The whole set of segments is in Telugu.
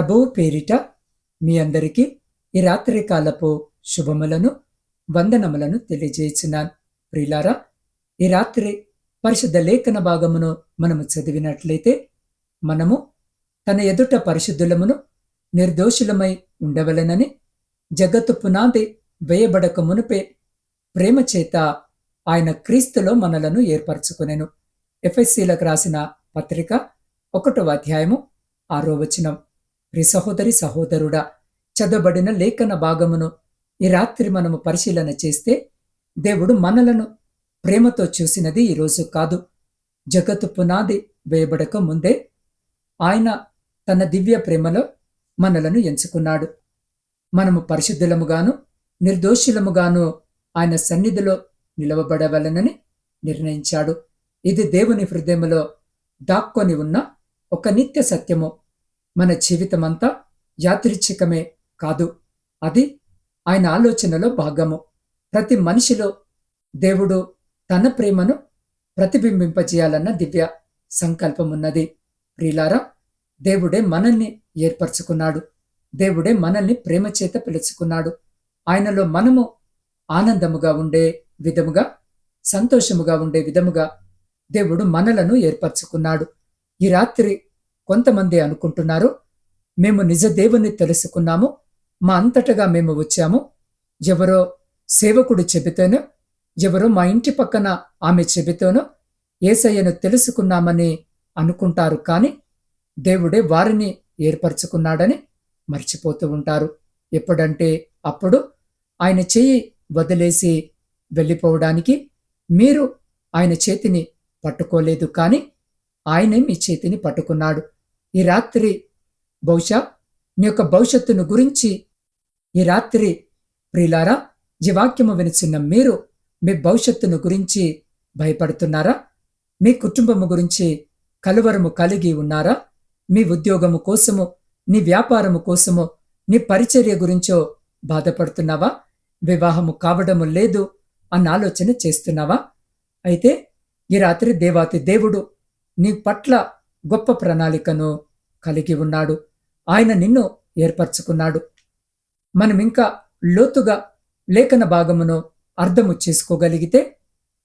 ప్రభువు పేరిట మీ అందరికీ ఈ రాత్రి కాలపు శుభములను వందనములను తెలియజేస్తున్నాను. ప్రిలారా ఈ రాత్రి పరిశుద్ధ లేఖన భాగమును మనము చదివినట్లయితే మనము తన ఎదుట పరిశుద్ధులమును నిర్దోషులమై ఉండవలెనని జగత్తు పునాది వేయబడక మునుపే ప్రేమ చేత ఆయన క్రీస్తులో మనలను ఏర్పరచుకునెను. ఎఫ్ఎస్సీలకు రాసిన పత్రిక ఒకటవ అధ్యాయము ఆరో వచనం. ప్రి సహోదరి సహోదరుడా చదవబడిన లేఖన భాగమును ఈ రాత్రి మనము పరిశీలన చేస్తే దేవుడు మనలను ప్రేమతో చూసినది ఈరోజు కాదు. జగత్తు పునాది వేయబడక ముందే ఆయన తన దివ్య ప్రేమలో మనలను ఎంచుకున్నాడు. మనము పరిశుద్ధులముగాను నిర్దోషులముగాను ఆయన సన్నిధిలో నిలవబడవలనని నిర్ణయించాడు. ఇది దేవుని హృదయములో దాక్కొని ఉన్న ఒక నిత్య సత్యము. మన జీవితమంతా యాదృచ్ఛికమే కాదు. అది ఆయన ఆలోచనలో భాగము. ప్రతి మనిషిలో దేవుడు తన ప్రేమను ప్రతిబింబింపజేయాలన్న దివ్య సంకల్పమున్నది. ప్రియులారా దేవుడే మనల్ని ఏర్పరచుకున్నాడు. దేవుడే మనల్ని ప్రేమ చేత పిలుచుకున్నాడు. ఆయనలో మనము ఆనందముగా ఉండే విధముగా సంతోషముగా ఉండే విధముగా దేవుడు మనలను ఏర్పరచుకున్నాడు. ఈ రాత్రి కొంతమంది అనుకుంటున్నారు. మేము నిజ దేవుణ్ణి తెలుసుకున్నాము. మా అంతటగా మేము వచ్చాము. ఎవరో సేవకుడు చెబితేనో ఎవరో మా ఇంటి పక్కన ఆమె చెబితేనో ఏసయ్యను తెలుసుకున్నామని అనుకుంటారు కానీ దేవుడే వారిని ఏర్పరచుకున్నాడని మర్చిపోతూ ఉంటారు. ఎప్పుడంటే అప్పుడు ఆయన చేయి వదిలేసి వెళ్ళిపోవడానికి మీరు ఆయన చేతిని పట్టుకోలేదు కానీ ఆయనే మీ చేతిని పట్టుకున్నాడు. ఈ రాత్రి బహుశా నీ యొక్క భవిష్యత్తును గురించి ఈ రాత్రి ప్రియులారా ఈ వాక్యము వినిచిన్న మీరు మీ భవిష్యత్తును గురించి భయపడుతున్నారా? మీ కుటుంబము గురించి కలువరము కలిగి ఉన్నారా? మీ ఉద్యోగము కోసము నీ వ్యాపారము కోసము నీ పరిచర్య గురించో బాధపడుతున్నావా? వివాహము కావడము లేదు అన్న ఆలోచన చేస్తున్నావా? అయితే ఈ రాత్రి దేవాతి దేవుడు నీ పట్ల గొప్ప ప్రణాళికను కలిగి ఉన్నాడు. ఆయన నిన్ను ఏర్పరచుకున్నాడు. మనమింకా లోతుగా లేఖన భాగమును అర్థము చేసుకోగలిగితే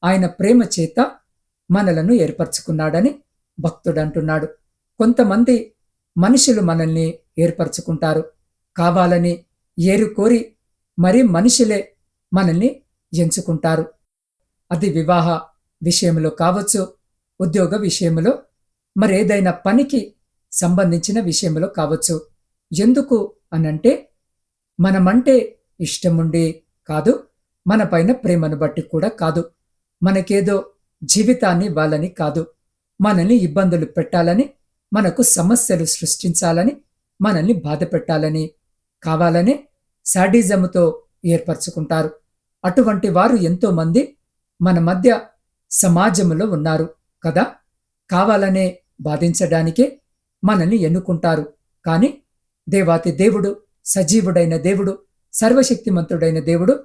ఆయన ప్రేమ చేత మనలను ఏర్పరచుకున్నాడని భక్తుడు అంటున్నాడు కొంతమంది మనుషులు మనల్ని ఏర్పరచుకుంటారు. కావాలని ఏరుకోరి మరి మనుషులే మనల్ని ఎంచుకుంటారు. అది వివాహ విషయంలో కావచ్చు ఉద్యోగ విషయంలో మరేదైనా పనికి సంబంధించిన విషయంలో కావచ్చు. ఎందుకు అనంటే మనమంటే ఇష్టముండి కాదు మన పైన ప్రేమను బట్టి కూడా కాదు. మనకేదో జీవితాన్ని ఇవ్వాలని కాదు. మనల్ని ఇబ్బందులు పెట్టాలని మనకు సమస్యలు సృష్టించాలని మనల్ని బాధ పెట్టాలని కావాలనే సాడిజముతో ఏర్పరచుకుంటారు. అటువంటి వారు ఎంతోమంది మన మధ్య సమాజంలో ఉన్నారు కదా. కావాలనే బాధించడానికే మనల్ని ఎన్నుకుంటారు. కాని దేవాతి దేవుడు సజీవుడైన దేవుడు సర్వశక్తిమంతుడైన దేవుడు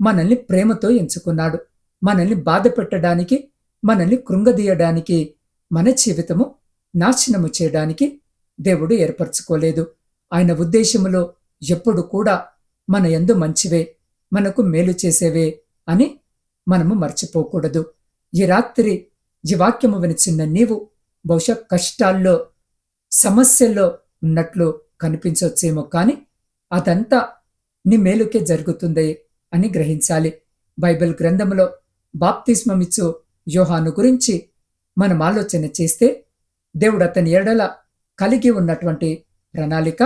మనల్ని ప్రేమతో ఎంచుకున్నాడు. మనల్ని బాధ పెట్టడానికి మనల్ని కృంగదీయడానికి మన జీవితము నాశనము చేయడానికి దేవుడు ఏర్పరచుకోలేదు. ఆయన ఉద్దేశములో ఎప్పుడు కూడా మన ఎందు మంచివే మనకు మేలు చేసేవే అని మనము మర్చిపోకూడదు. ఈ రాత్రి ఈ వాక్యము వినిచిన్న నీవు బహుశా కష్టాల్లో సమస్యల్లో ఉన్నట్లు కనిపించవచ్చేమో కానీ అదంతా నీ మేలుకే జరుగుతుంది అని గ్రహించాలి. బైబిల్ గ్రంథములో బాప్తిస్మమిచ్చు యోహాను గురించి మనం ఆలోచన చేస్తే దేవుడు అతని ఎడల కలిగి ఉన్నటువంటి ప్రణాళిక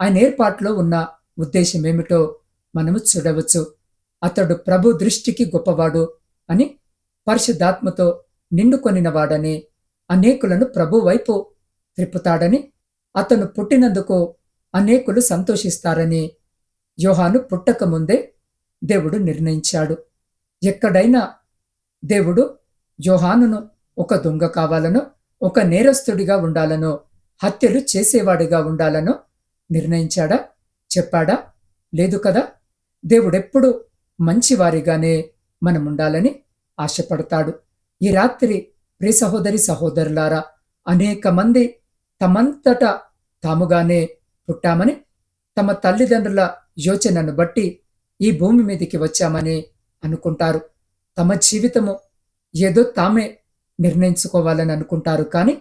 ఆయన ఏర్పాటులో ఉన్న ఉద్దేశం ఏమిటో మనము చూడవచ్చు. అతడు ప్రభు దృష్టికి గొప్పవాడు అని పరిశుద్ధాత్మతో నిండుకొనినవాడని అనేకులను ప్రభు వైపు త్రిప్పుతాడని అతను పుట్టినందుకు అనేకులు సంతోషిస్తారని యోహాను పుట్టకముందే దేవుడు నిర్ణయించాడు. ఎక్కడైనా దేవుడు యోహానును ఒక దొంగ కావాలనో ఒక నేరస్తుడిగా ఉండాలనో హత్యలు చేసేవాడిగా ఉండాలనో నిర్ణయించాడా? చెప్పాడా? లేదు కదా. దేవుడెప్పుడు మంచివారిగానే మనం ఉండాలని ఆశపడతాడు. ఈ రాత్రి ప్రియ సహోదరి సహోదరులారా అనేక మంది తమంతట తాముగానే పుట్టామని తమ తల్లిదండ్రుల యోచనను బట్టి ఈ భూమి మీదకి వచ్చామని అనుకుంటారు. తమ జీవితము ఏదో తామే నిర్ణయించుకోవాలని అనుకుంటారు. కానీ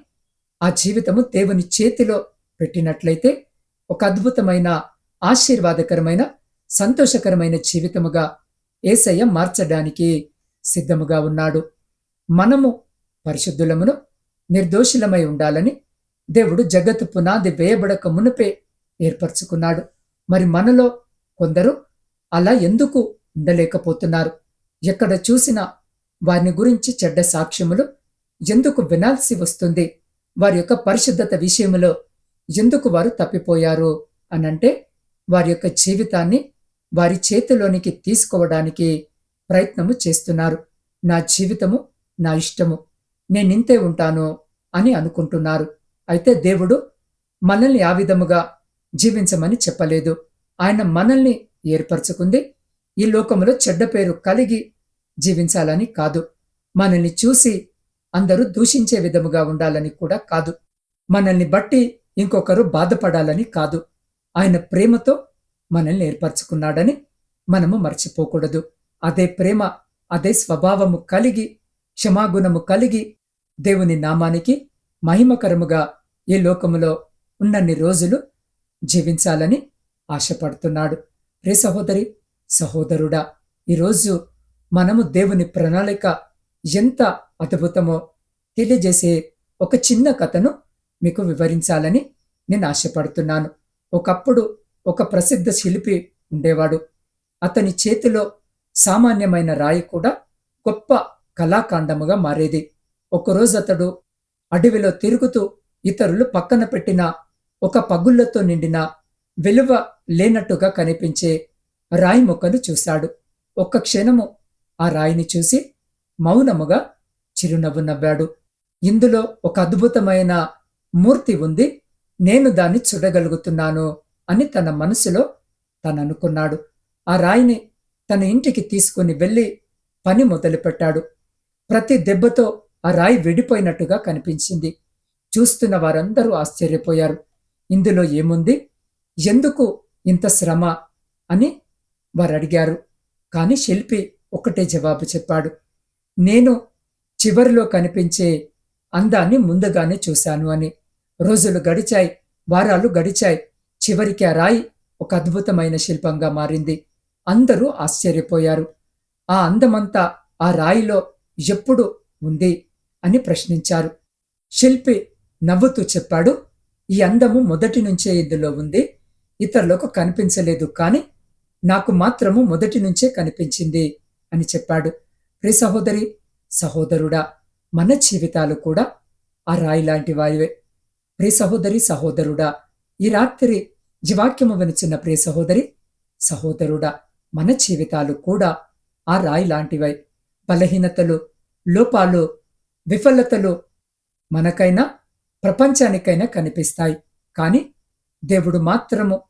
ఆ జీవితము దేవుని చేతిలో పెట్టినట్లయితే ఒక అద్భుతమైన ఆశీర్వాదకరమైన సంతోషకరమైన జీవితముగా ఏసయ్య మార్చడానికి సిద్ధముగా ఉన్నాడు. మనము పరిశుద్ధులమును నిర్దోషులమై ఉండాలని దేవుడు జగత్తు పునాది వేయబడక మునుపే ఏర్పరచుకున్నాడు. మరి మనలో కొందరు అలా ఎందుకు ఉండలేకపోతున్నారు? ఎక్కడ చూసినా వారిని గురించి చెడ్డ సాక్ష్యములు ఎందుకు వినాల్సి వస్తుంది? వారి యొక్క పరిశుద్ధత విషయంలో ఎందుకు వారు తప్పిపోయారు అనంటే వారి యొక్క జీవితాన్ని వారి చేతిలోనికి తీసుకోవడానికి ప్రయత్నము చేస్తున్నారు. నా జీవితము నా ఇష్టము. నేనింతే ఉంటాను అని అనుకుంటున్నారు. అయితే దేవుడు మనల్ని ఆ విధముగా జీవించమని చెప్పలేదు. ఆయన మనల్ని ఏర్పరచుకుంది. ఈ లోకములో చెడ్డ పేరు కలిగి జీవించాలని కాదు. మనల్ని చూసి అందరూ దూషించే విధముగా ఉండాలని కూడా కాదు. మనల్ని బట్టి ఇంకొకరు బాధపడాలని కాదు. ఆయన ప్రేమతో మనల్ని ఏర్పరచుకున్నాడని మనము మర్చిపోకూడదు. అదే ప్రేమ అదే స్వభావము కలిగి క్షమాగుణము కలిగి దేవుని నామానికి మహిమకరముగా ఈ లోకములో ఉన్నన్ని రోజులు జీవించాలని ఆశపడుతున్నాడు. రే సహోదరి సహోదరుడా ఈరోజు మనము దేవుని ప్రణాళిక ఎంత అద్భుతమో తెలియజేసే ఒక చిన్న కథను మీకు వివరించాలని నేను ఆశపడుతున్నాను. ఒకప్పుడు ఒక ప్రసిద్ధ శిల్పి ఉండేవాడు. అతని చేతిలో సామాన్యమైన రాయి కూడా గొప్ప కళాకాండముగా మారేది. ఒకరోజు అతడు అడవిలో తిరుగుతూ ఇతరులు పక్కన పెట్టిన ఒక పగుళ్ళతో నిండిన విలువ లేనట్టుగా కనిపించే రాయి మొక్కను చూశాడు. ఒక్క క్షణము ఆ రాయిని చూసి మౌనముగా చిరునవ్వు నవ్వాడు. ఇందులో ఒక అద్భుతమైన మూర్తి ఉంది. నేను దాన్ని చూడగలుగుతున్నాను అని తన మనసులో తను అనుకున్నాడు. ఆ రాయిని తన ఇంటికి తీసుకుని వెళ్ళి పని మొదలుపెట్టాడు. ప్రతి దెబ్బతో ఆ రాయి విడిపోయినట్టుగా కనిపించింది. చూస్తున్న వారందరూ ఆశ్చర్యపోయారు. ఇందులో ఏముంది? ఎందుకు ఇంత శ్రమ? అని వారు అడిగారు కాని శిల్పి ఒకటే జవాబు చెప్పాడు. నేను చివరిలో కనిపించే అందాన్ని ముందుగానే చూశాను అని. రోజులు గడిచాయి వారాలు గడిచాయి. చివరికి ఆ రాయి ఒక అద్భుతమైన శిల్పంగా మారింది. అందరూ ఆశ్చర్యపోయారు. ఆ అందమంతా ఆ రాయిలో ఎప్పుడు ఉంది? అని ప్రశ్నించారు. శిల్పి నవ్వుతూ చెప్పాడు ఈ అందము మొదటి నుంచే ఇందులో ఉంది. ఇతరులకు కనిపించలేదు కాని నాకు మాత్రము మొదటి నుంచే కనిపించింది అని చెప్పాడు. ప్రి సహోదరి సహోదరుడా మన జీవితాలు కూడా ఆ రాయి లాంటి వారివే సహోదరి సహోదరుడా ఈ రాత్రి జీవాక్యము వినిచిన ప్రియ సహోదరి సహోదరుడా మన జీవితాలు కూడా ఆ రాయి లాంటివై. బలహీనతలు లోపాలు విఫలతలు మనకైనా ప్రపంచానికైనా కనిపిస్తాయి. కానీ దేవుడు మాత్రము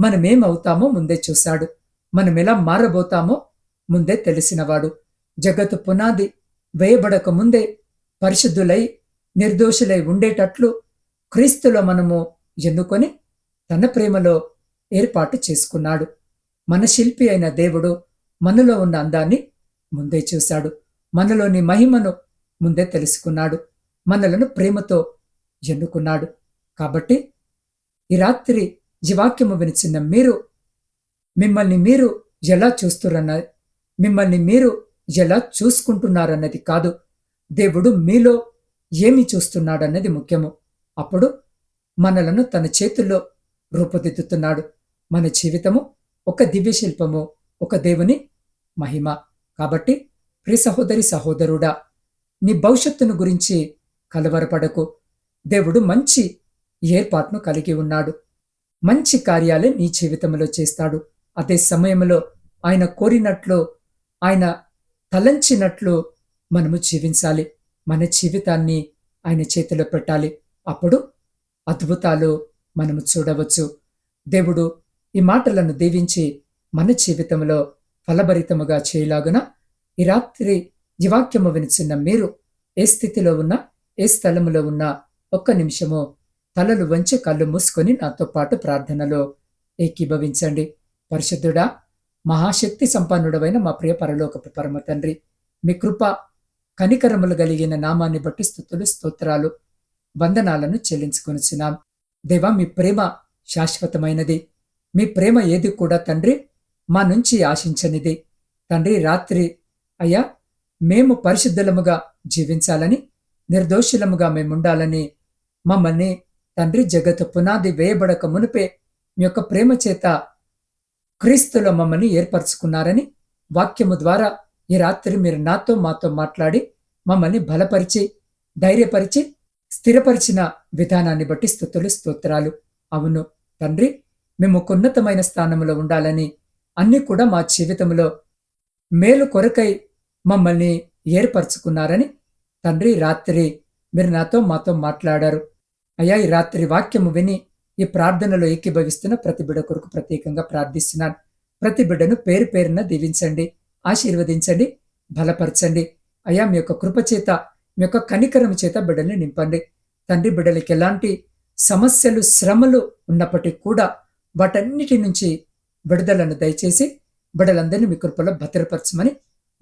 మనమేమవుతామో ముందే చూశాడు. మనం ఎలా మారబోతామో ముందే తెలిసినవాడు. జగత్తు పునాది వేయబడక ముందే పరిశుద్ధులై నిర్దోషులై ఉండేటట్లు క్రీస్తులో మనము ఎన్నుకొని తన ప్రేమలో ఏర్పాటు చేసుకున్నాడు. మన శిల్పి అయిన దేవుడు మనలో ఉన్న అందాన్ని ముందే చూశాడు. మనలోని మహిమను ముందే తెలుసుకున్నాడు. మనలను ప్రేమతో ఎన్నుకున్నాడు. కాబట్టి ఈ రాత్రి జీవాక్యము వినిచిన మీరు మిమ్మల్ని మీరు ఎలా చూస్తురన్న మిమ్మల్ని మీరు ఎలా చూసుకుంటున్నారన్నది కాదు. దేవుడు మీలో ఏమి చూస్తున్నాడన్నది ముఖ్యము. అప్పుడు మనలను తన చేతుల్లో రూపుదిద్దుతున్నాడు. మన జీవితము ఒక దివ్య శిల్పము ఒక దేవుని మహిమ. కాబట్టి ప్రి సహోదరి సహోదరుడా నీ భవిష్యత్తును గురించి కలవరపడకు. దేవుడు మంచి ఏర్పాటును కలిగి ఉన్నాడు. మంచి కార్యాలే నీ జీవితంలో చేస్తాడు. అదే సమయంలో ఆయన కోరినట్లు ఆయన తలంచినట్లు మనము జీవించాలి. మన జీవితాన్ని ఆయన చేతిలో పెట్టాలి. అప్పుడు అద్భుతాలు మనము చూడవచ్చు. దేవుడు ఈ మాటలను దీవించి మన జీవితంలో ఫలభరితముగా చేయలాగున ఈ రాత్రి ఈ వాక్యము వినిచున్న మీరు ఏ స్థితిలో ఉన్నా ఏ స్థలములో ఉన్నా ఒక్క నిమిషము తలలు వంచి కళ్ళు మూసుకొని నాతో పాటు ప్రార్థనలో ఏకీభవించండి. పరిశుద్ధుడా మహాశక్తి సంపన్నుడవైన మా ప్రియ పరలోకపు పరమ తండ్రి మీ కృప కనికరములు కలిగిన నామాన్ని బట్టి స్థుతులు స్తోత్రాలు వందనాలను చెల్లించుకొనిచున్నాం. దేవా మీ ప్రేమ శాశ్వతమైనది. మీ ప్రేమ ఏది కూడా తండ్రి మా నుంచి ఆశించనిది. తండ్రి రాత్రి అయ్యా మేము పరిశుద్ధులముగా జీవించాలని నిర్దోషులముగా మేముండాలని మమ్మల్ని తండ్రి జగత్తు పునాది వేయబడక మునిపే మీ యొక్క ప్రేమ చేత క్రీస్తులో మమ్మల్ని ఏర్పరచుకున్నారని వాక్యము ద్వారా ఈ రాత్రి మీరు నాతో మాతో మాట్లాడి మమ్మల్ని బలపరిచి ధైర్యపరిచి స్థిరపరిచిన విధానాన్ని బట్టి స్థుతులు స్తోత్రాలు. అవును తండ్రి మేము ఉన్నతమైన స్థానంలో ఉండాలని అన్ని కూడా మా జీవితంలో మేలు కొరకై మమ్మల్ని ఏర్పరచుకున్నారని తండ్రి రాత్రి మీరు నాతో మాతో మాట్లాడారు. అయ్యా ఈ రాత్రి వాక్యము విని ఈ ప్రార్థనలో ఏకీభవిస్తున్న ప్రతి బిడ్డ కొరకు ప్రత్యేకంగా ప్రార్థిస్తున్నాను. ప్రతి బిడ్డను పేరు పేరున దీవించండి ఆశీర్వదించండి బలపరచండి. అయ్యా మీ యొక్క కృపచేత మీ యొక్క కనికరం చేత బిడ్డల్ని నింపండి. తండ్రి బిడ్డలకి ఎలాంటి సమస్యలు శ్రమలు ఉన్నప్పటికీ కూడా వాటన్నిటి నుంచి విడుదలను దయచేసి బిడ్డలందరినీ మీ కృపలో భద్రపరచమని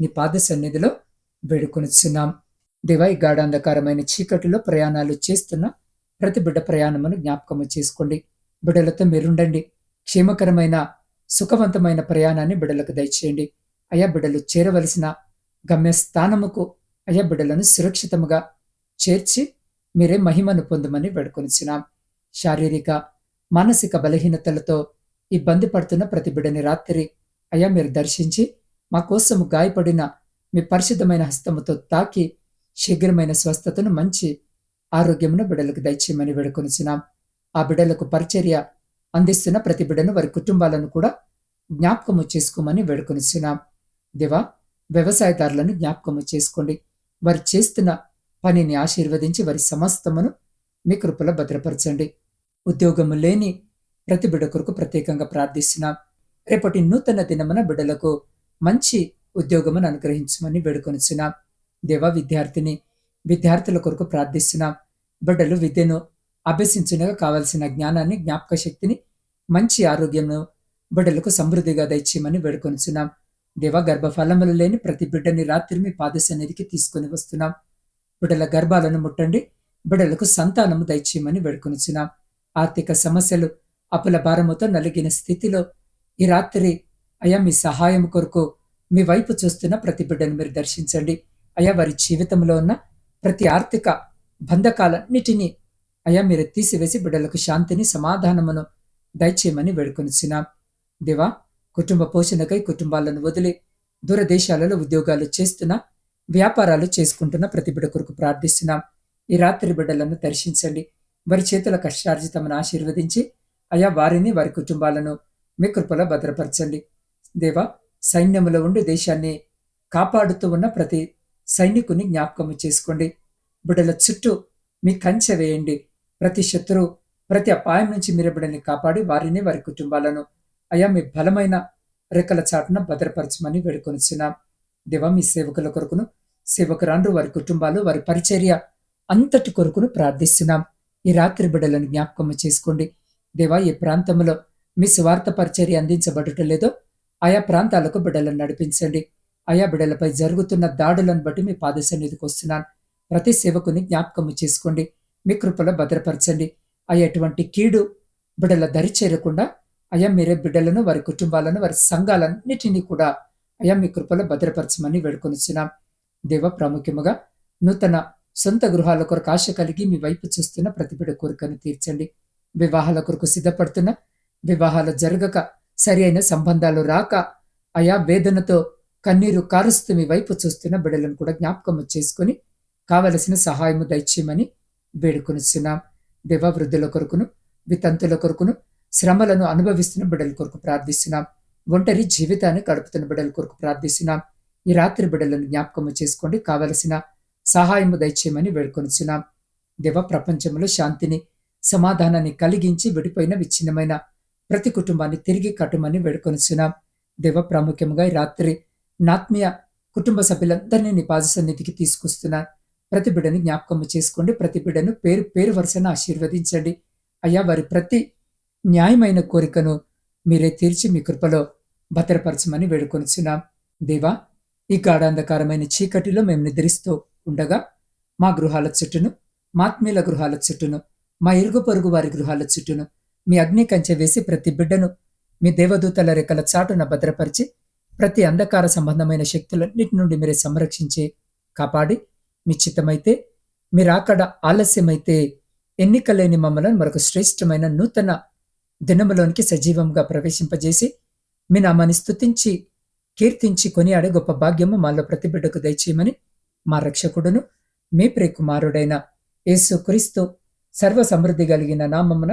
నీ పాద సన్నిధిలో వేడుకొనిచున్నాం. దేవా ఈ గాఢాంధకారమైన చీకటిలో ప్రయాణాలు చేస్తున్న ప్రతి బిడ్డ ప్రయాణమును జ్ఞాపకము చేసుకోండి. బిడ్డలతో మీరుండండి. క్షేమకరమైన సుఖవంతమైన ప్రయాణాన్ని బిడ్డలకు దయచేయండి. అయా బిడ్డలు చేరవలసిన గమ్యస్థానముకు అయా బిడ్డలను సురక్షితముగా చేర్చి మీరే మహిమను పొందమని వేడుకొనిచ్చినాం శారీరక మానసిక బలహీనతలతో ఇబ్బంది పడుతున్న ప్రతి బిడ్డని రాత్రి అయా మీరు దర్శించి మా కోసము గాయపడిన మీ పరిశుద్ధమైన హస్తముతో తాకి శీఘ్రమైన స్వస్థతను మంచి ఆరోగ్యమును బిడలకు దయచేయమని వేడుకొనిచున్నాం. ఆ బిడలకు పరిచర్య అందిస్తున్న ప్రతి బిడను వారి కుటుంబాలను కూడా జ్ఞాపకము చేసుకోమని వేడుకొనిచున్నాం. దేవా వ్యవసాయదారులను జ్ఞాపకము చేసుకోండి. వారు చేస్తున్న పనిని ఆశీర్వదించి వారి సమస్తమును మీ కృపలో భద్రపరచండి. ఉద్యోగము లేని ప్రతి బిడ కొరకు ప్రత్యేకంగా ప్రార్థిస్తున్నాం. రేపటి నూతన దినమున బిడ్డలకు మంచి ఉద్యోగమును అనుగ్రహించమని వేడుకొనిచున్నాం. దేవా విద్యార్థిని విద్యార్థుల కొరకు ప్రార్థిస్తున్నాం. బిడ్డలు విద్యను అభ్యసించునగా కావలసిన జ్ఞానాన్ని జ్ఞాపక శక్తిని మంచి ఆరోగ్యమును బిడ్డలకు సమృద్ధిగా దయచేయమని వేడుకొనిచున్నాం. దేవ గర్భఫలములు లేని ప్రతి బిడ్డని రాత్రి మీ పాద తీసుకుని తీసుకొని వస్తున్నాం. బిడ్డల గర్భాలను ముట్టండి. బిడ్డలకు సంతానము దయచేయమని వేడుకొనిచున్నాం. ఆర్థిక సమస్యలు అప్పుల భారముతో నలిగిన స్థితిలో ఈ రాత్రి అయా మీ సహాయం కొరకు మీ వైపు చూస్తున్న ప్రతి బిడ్డను మీరు దర్శించండి. అయా వారి జీవితంలో ఉన్న ప్రతి ఆర్థిక బంధకాలన్నిటినీ అయా మీరు తీసివేసి బిడ్డలకు శాంతిని సమాధానమును దయచేయమని వేడుకొనిచ్చినాం దేవా కుటుంబ పోషణకై కుటుంబాలను వదిలి దూరదేశాలలో ఉద్యోగాలు చేస్తున్న వ్యాపారాలు చేసుకుంటున్న ప్రతి బిడ్డ కొరకు ప్రార్థిస్తున్నాం. ఈ రాత్రి బిడ్డలను దర్శించండి. వారి చేతుల కష్టార్జితమును ఆశీర్వదించి అయా వారిని వారి కుటుంబాలను మీ కృపలో భద్రపరచండి. దేవా సైన్యములో ఉండి దేశాన్ని కాపాడుతూ ఉన్న ప్రతి సైనికుని జ్ఞాపకము చేసుకోండి. బిడ్డల చుట్టూ మీ కంచె వేయండి. ప్రతి శత్రువు ప్రతి అపాయం నుంచి మీరు బిడ్డల్ని కాపాడి వారిని వారి కుటుంబాలను అయా మీ బలమైన రెక్కల చాటున భద్రపరచమని వేడుకొనిచున్నాం. దేవా మీ సేవకుల కొరకును సేవకురాండ్రు వారి కుటుంబాలు వారి పరిచర్య అంతటి కొరకును ప్రార్థిస్తున్నాం. ఈ రాత్రి బిడ్డలను జ్ఞాపకము చేసుకోండి. దేవా ఈ ప్రాంతంలో మీ స్వార్థ పరిచర్య అందించబడటం లేదో ఆయా ప్రాంతాలకు బిడ్డలను నడిపించండి. ఆయా బిడ్డలపై జరుగుతున్న దాడులను బట్టి మీ పాదసన్నిధికి వస్తున్నాను. ప్రతి సేవకుని జ్ఞాపకము చేసుకోండి. మీ కృపలో భద్రపరచండి. అయ్యా ఎటువంటి కీడు బిడ్డల దరి చేరకుండా అయ్యా మీరే బిడ్డలను వారి కుటుంబాలను వారి సంఘాలన్నిటినీ కూడా అయ్యా మీ కృపలో భద్రపరచమని వేడుకొనిచ్చున్నాం దేవ ప్రాముఖ్యముగా నూతన సొంత గృహాల కొరకు ఆశ కలిగి మీ వైపు చూస్తున్న ప్రతి బిడ్డ కోరికను తీర్చండి. వివాహాల కొరకు సిద్ధపడుతున్న వివాహాలు జరగక సరి అయిన సంబంధాలు రాక అయా వేదనతో కన్నీరు కారుస్తూ మీ వైపు చూస్తున్న బిడ్డలను కూడా జ్ఞాపకం చేసుకుని కావలసిన సహాయము దయచేయమని వేడుకొనిస్తున్నాం దేవవృద్ధుల కొరకును వితంతుల కొరకును శ్రమలను అనుభవిస్తున్న బిడ్డల కొరకు ప్రార్థిస్తున్నాం. ఒంటరి జీవితాన్ని గడుపుతున్న బిడ్డల కొరకు ప్రార్థిస్తున్నాం. ఈ రాత్రి బిడ్డలను జ్ఞాపకము చేసుకోండి. కావలసిన సహాయము దయచేయమని వేడుకొనిచున్నాం. దేవ ప్రపంచంలో శాంతిని సమాధానాన్ని కలిగించి విడిపోయిన విచ్ఛిన్నమైన ప్రతి కుటుంబాన్ని తిరిగి కట్టుమని వేడుకొనిచున్నాం దేవ ప్రాముఖ్యంగా ఈ రాత్రి నాత్మీయ కుటుంబ సభ్యులందరినీ నీ పాద సన్నిధికి తీసుకొస్తున్నాను ప్రతి బిడ్డని జ్ఞాపకం చేసుకోండి. ప్రతి బిడ్డను పేరు పేరు వరుసను ఆశీర్వదించండి. అయ్యా వారి ప్రతి న్యాయమైన కోరికను మీరే తీర్చి మీ కృపలో భద్రపరచమని వేడుకొనిచున్నాం. దేవా ఈ గాఢాంధకారమైన చీకటిలో మేము నిద్రిస్తూ ఉండగా మా గృహాల చుట్టూను మాత్మీల గృహాల చుట్టూను మా ఇరుగు పొరుగు వారి గృహాల చుట్టూను మీ అగ్ని కంచె వేసి ప్రతి బిడ్డను మీ దేవదూతల రెక్కల చాటున భద్రపరిచి ప్రతి అంధకార సంబంధమైన శక్తులన్నిటి నుండి మీరే సంరక్షించి కాపాడి మీ చిత్తమైతే మీరు అక్కడ ఆలస్యమైతే ఎన్నికలేని మమ్మలను మరొక శ్రేష్టమైన నూతన దినములోనికి సజీవంగా ప్రవేశింపజేసి మీ నామాన్ని స్తుతించి కీర్తించి కొనియాడే గొప్ప భాగ్యము మాలో ప్రతి బిడ్డకు దయచేయమని మా రక్షకుడును మీ ప్రియకుమారుడైన యేసు క్రీస్తు సర్వ సమృద్ధి కలిగిన నామమున